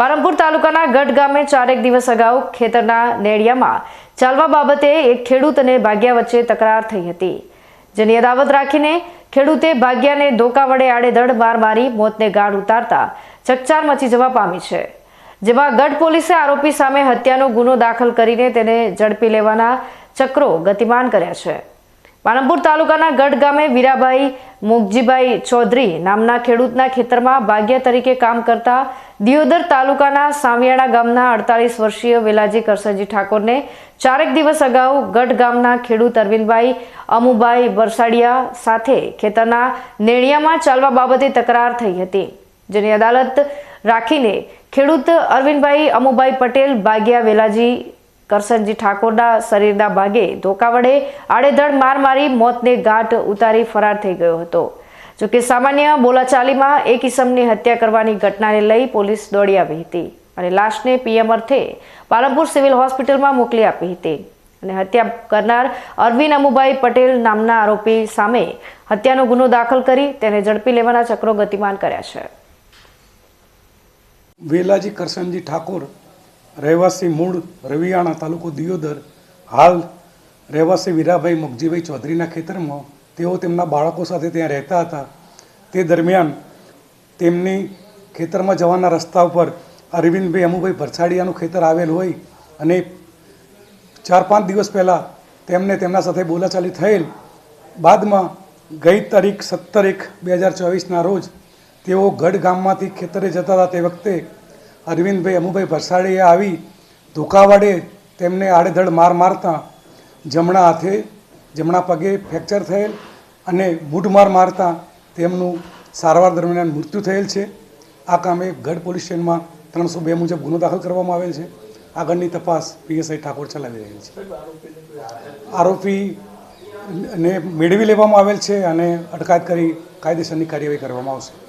પાલનપુર તાલુકાના ગઢ ગામે ચારેક દિવસ અગાઉ ખેતરના નેડિયામાં ચાલવા બાબતે એક ખેડૂત અને ભાગ્યા વચ્ચે તકરાર થઈ હતી, જેની અદાવત રાખીને ખેડૂતે ભાગ્યાને ધોકા વડે આડેધડ માર મારી મોતને ગાઢ ઉતારતા ચકચાર મચી જવા પામી છે, જેમાં ગઢ પોલીસે આરોપી સામે હત્યાનો ગુનો દાખલ કરીને તેને ઝડપી લેવાના ચક્રો ગતિમાન કર્યા છે. પાલનપુર તાલુકાના ગઢ ગામે વીરાભાઈ મુગજીભાઈ ચૌધરી નામના ખેડૂતના ખેતરમાં ભાગ્ય તરીકે કામ કરતા દિયોદર તાલુકાના સામિયાણા ગામના અડતાલીસ વર્ષીય વેલાજી કરસનજી ઠાકોરને ચારેક દિવસ અગાઉ ગઢ ગામના ખેડૂત અરવિંદભાઈ અમુભાઈ બરસાડિયા સાથે ખેતરના નેણિયામાં ચાલવા બાબતે તકરાર થઈ હતી, જેની અદાલત રાખીને ખેડૂત અરવિંદભાઈ અમુભાઈ પટેલ, ભાગ્યા વેલાજી કરસનજી ઠાકોરના શરીરના ભાગે ધોકા વડે આડેધડ માર મારી મોતને ગાંઠ ઉતારી ફરાર થઈ ગયો હતો. જોકે સામાન્ય બોલાચાલીમાં એક ઇસમની હત્યા કરવાની ઘટનાને લઈ પોલીસ દોડી આવી હતી અને લાશને પીએમ અર્થે પાલનપુર સિવિલ હોસ્પિટલમાં મોકલી આપી હતી. અને હત્યા કરનાર અરવિંદ અમુભાઈ પટેલ નામના આરોપી સામે હત્યાનો ગુનો દાખલ કરી તેને ઝડપી લેવાના ચક્રો ગતિમાન કર્યા છે. વેલાજી કરશનજી ઠાકોર રહેવાસી મૂળ રવિયાણા તાલુકો દિયોદર. હાલ રહેવાસી વીરાભાઈ મગજીભાઈ ચૌધરીના ખેતરમાં તેઓ તેમના બાળકો સાથે ત્યાં રહેતા હતા. તે દરમિયાન તેમની ખેતરમાં જવાના રસ્તા ઉપર અરવિંદભાઈ અમુભાઈ ભરસાડિયાનું ખેતર આવેલ હોય અને ચાર પાંચ દિવસ પહેલાં તેમને તેમના સાથે બોલાચાલી થયેલ બાદમાં ગઈ તારીખ સત્તર એક બે હજાર ચોવીસના રોજ તેઓ ગઢ ગામમાંથી ખેતરે જતા હતા. તે વખતે અરવિંદભાઈ અમુભાઈ ભરસાડીએ આવી ધોકા વડે તેમને આડેધડ માર મારતા જમણા હાથે, જમણા પગે ફ્રેક્ચર થયેલ અને મૂઢમાર મારતા તેમનું સારવાર દરમિયાન મૃત્યુ થયેલ છે. આ કામે ગઢ પોલીસ સ્ટેશનમાં ત્રણસો બે મુજબ ગુનો દાખલ કરવામાં આવેલ છે. આગળની તપાસ પીએસઆઈ ઠાકોર ચલાવી રહેલ છે. આરોપી ને મેળવી લેવામાં આવેલ છે અને અટકાયત કરી કાયદેસરની કાર્યવાહી કરવામાં આવશે.